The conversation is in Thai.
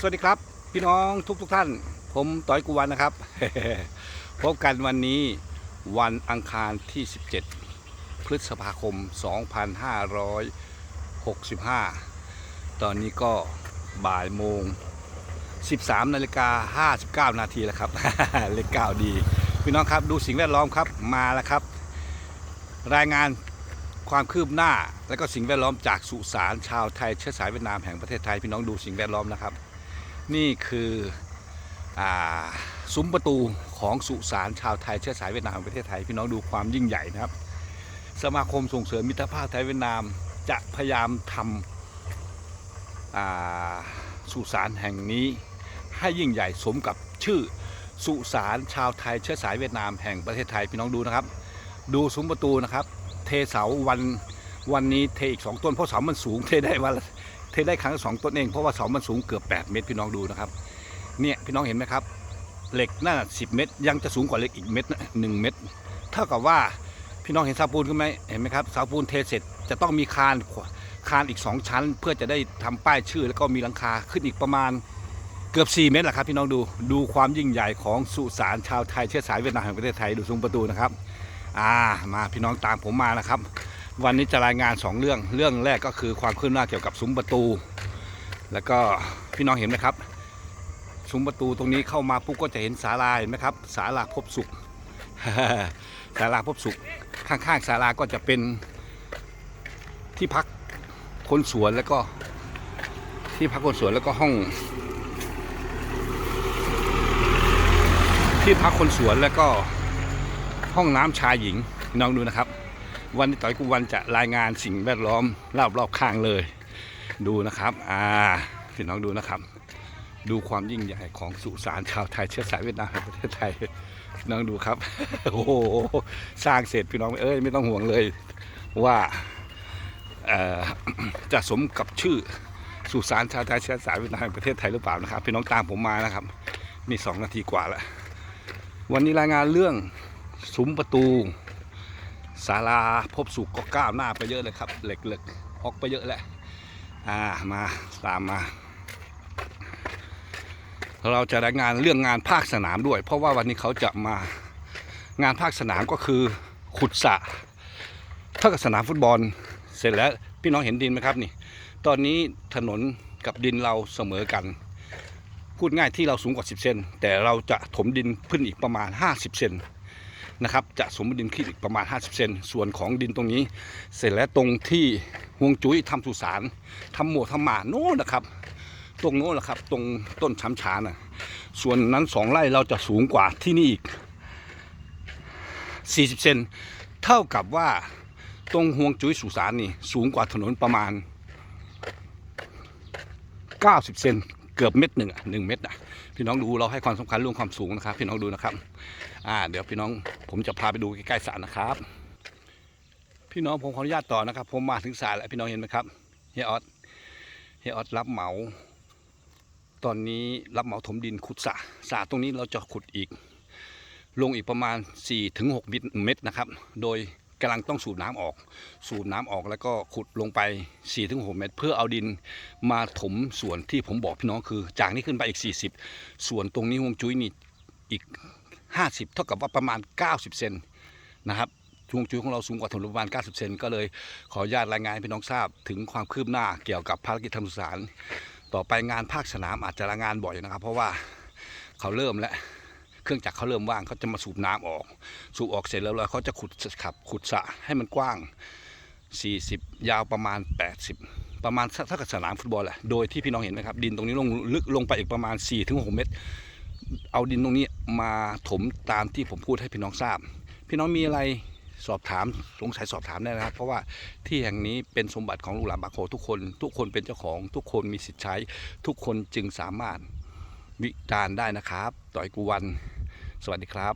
สวัสดีครับ พี่น้องทุกทุกท่าน ผมต้อยกุวันนะครับ พบกันวันนี้วันอังคารที่ 17 พฤษภาคม 2565 ตอนนี้ก็บ่ายโมง 13นาฬิกา59 นาทีแล้วครับ เลขเก้าดี พี่น้องครับดูสิ่งแวดล้อมครับมาแล้วครับ รายงานความคืบหน้าและก็สิ่งแวดล้อมจากสุสานชาวไทยเชื้อสายเวียดนามแห่งประเทศไทยพี่น้องดูสิ่งแวดล้อมนะครับ นี่คืออซุ้มประตูของสุสานชาวไทยเชื้อสายเวียดนามประเทศไทยพี่น้องดูความยิ่งใหญ่นะครับ สมาคมส่งเสริมมิตรภาพไทยเวียดนามจะพยายามทำสุสานแห่งนี้ให้ยิ่งใหญ่สมกับชื่อสุสานชาวไทยเชื้อสายเวียดนามแห่งประเทศไทยพี่น้องดูนะครับ ดูซุ้มประตูนะครับ เทเสาวันวันนี้เทอีกสองต้นเพราะเสามันสูงเทได้วันละ เทได้ครั้งสองต้นเองเพราะว่าเสามันสูงเกือบ 8 เมตรพี่น้องดูนะครับเนี่ยพี่น้องเห็นไหมครับ เหล็กหน่าสิบเมตร ยังจะสูงกว่าเหล็กอีกเม็ดหนึ่งเมตร เท่ากับว่าพี่น้องเห็นเสาปูนขึ้นไหมเห็นไหมครับเสาปูนเทเสร็จจะต้องมีคานคานอีก 2 ชั้น เพื่อจะได้ทำป้ายชื่อ แล้วก็มีหลังคาขึ้นอีกประมาณเกือบ 4 เมตรแหละครับพี่น้องดูดูความยิ่งใหญ่ของสุสานชาวไทยเชื้อสายเวียดนามแห่งประเทศไทยดูซุ้มประตูนะครับอ่ามาพี่น้องตามผมมานะครับ วันนี้จะรายงาน 2 เรื่อง เรื่องแรกก็คือความคืบหน้าเกี่ยวกับซุ้มประตู แล้วก็พี่น้องเห็นไหมครับ ซุ้มประตูตรงนี้เข้ามาปุ๊บก็จะเห็นศาลาเห็นไหมครับศาลาพบสุขศาลาพบสุข ข้างๆศาลาก็จะเป็นที่พักคนสวนแล้วก็ที่พักคนสวนแล้วก็ห้อง ที่พักคนสวนแล้วก็ห้องน้ำชายหญิงน้องดูนะครับ วันนี้ต่อยกูวันจะรายงานสิ่งแวดล้อมรอบรอบๆข้างเลย ดูนะครับ อ่าพี่น้องดูนะครับ ดูความยิ่งใหญ่ของสุสานชาวไทยเชื้อสายเวียดนามแห่งประเทศไทยพี่น้องดูครับ โอ้โหสร้างเสร็จพี่น้องเอ้ยไม่ต้องห่วงเลยว่าจะสมกับชื่อสุสานชาวไทยเชื้อสายเวียดนามแห่งประเทศไทยหรือเปล่านะครับ พี่น้องตามผมมานะครับนี่สองนาทีกว่าแล้ววันนี้รายงานเรื่องซุ้มประตู ศาลาพบสุขก็ก้าวหน้าไปเยอะเลยครับ เหล็กเหล็กออกไปเยอะแล้วอ่ามาตามมา เราจะรายงานเรื่องงานภาคสนามด้วย เพราะว่าวันนี้เขาจะมางานภาคสนามก็คือขุดสระเท่ากับสนามฟุตบอล เสร็จแล้วพี่น้องเห็นดินไหมครับนี่ ตอนนี้ถนนกับดินเราเสมอกัน พูดง่ายที่เราสูงกว่า 10 เซนแต่เราจะถมดินขึ้นอีกประมาณ 50 เซน นะครับจะสมดินขึ้นอีกประมาณ 50เซนส่วนของดินตรงนี้ เสร็จแล้วตรงที่ฮวงจุ้ยทำสุสานทำหมวกทำหมาโน้นนะครับ ตรงโน้นแหละครับ ตรงต้นช้ำชาน่ะส่วนนั้นสองไร่เราจะสูงกว่าที่นี่อีก 40เซนเท่ากับว่าตรงฮวงจุ้ยสุสานนี่สูงกว่าถนนประมาณ 90 เซน เกือบเม็ดหนึ่งอะหนึ่งเม็ดอะพี่น้องดูเราให้ความสำคัญเรื่องความสูงนะครับ พี่น้องดูนะครับ อ่า เดี๋ยวพี่น้องผมจะพาไปดูใกล้ๆสระนะครับ พี่น้องผมขออนุญาตต่อนะครับ ผมมาถึงสระแล้วพี่น้องเห็นไหมครับเฮียออสเฮียออสรับเหมา ตอนนี้รับเหมาถมดินขุดสระสระตรงนี้เราจะขุดอีก ลงอีกประมาณ4-6เมตรนะครับ โดย กำลังต้องสูบน้ำออก สูบน้ำออกแล้วก็ขุดลงไป 4-6 เมตร เพื่อเอาดินมาถมส่วนที่ผมบอกพี่น้องคือ จากนี้ขึ้นไปอีก 40 ส่วนตรงนี้ฮวงจุ้ยนี่อีก 50 เท่ากับว่าประมาณ 90 เซนนะครับฮวงจุ้ยของเราสูงกว่าถนนประมาณ 90 เซนก็เลยขออนุญาตรายงานให้พี่น้องทราบถึงความคืบหน้าเกี่ยวกับภารกิจทำสุสานต่อไปงานภาคสนามอาจจะรายงานบ่อยนะครับ เพราะว่าเขาเริ่มแล้ว เครื่องจักรเขาเริ่มว่างเขาจะมาสูบน้ำออก สูบออกเสร็จแล้วเขาจะขุดขับขุดสระให้มันกว้าง 40 ยาวประมาณ 80 ประมาณเท่ากับสนามฟุตบอลแหละโดยที่พี่น้องเห็นไหมครับ ดินตรงนี้ลงลึกลงไปอีกประมาณ 4-6 เมตร เอาดินตรงนี้มาถมตามที่ผมพูดให้พี่น้องทราบ พี่น้องมีอะไรสอบถามสงสัยสอบถามได้นะครับ เพราะว่าที่แห่งนี้เป็นสมบัติของลูกหลานบากโคทุกคน ทุกคนเป็นเจ้าของ ทุกคนมีสิทธิ์ใช้ ทุกคนจึงสามารถวิจารณ์ได้นะครับ ต่อยกูวัน สวัสดีครับ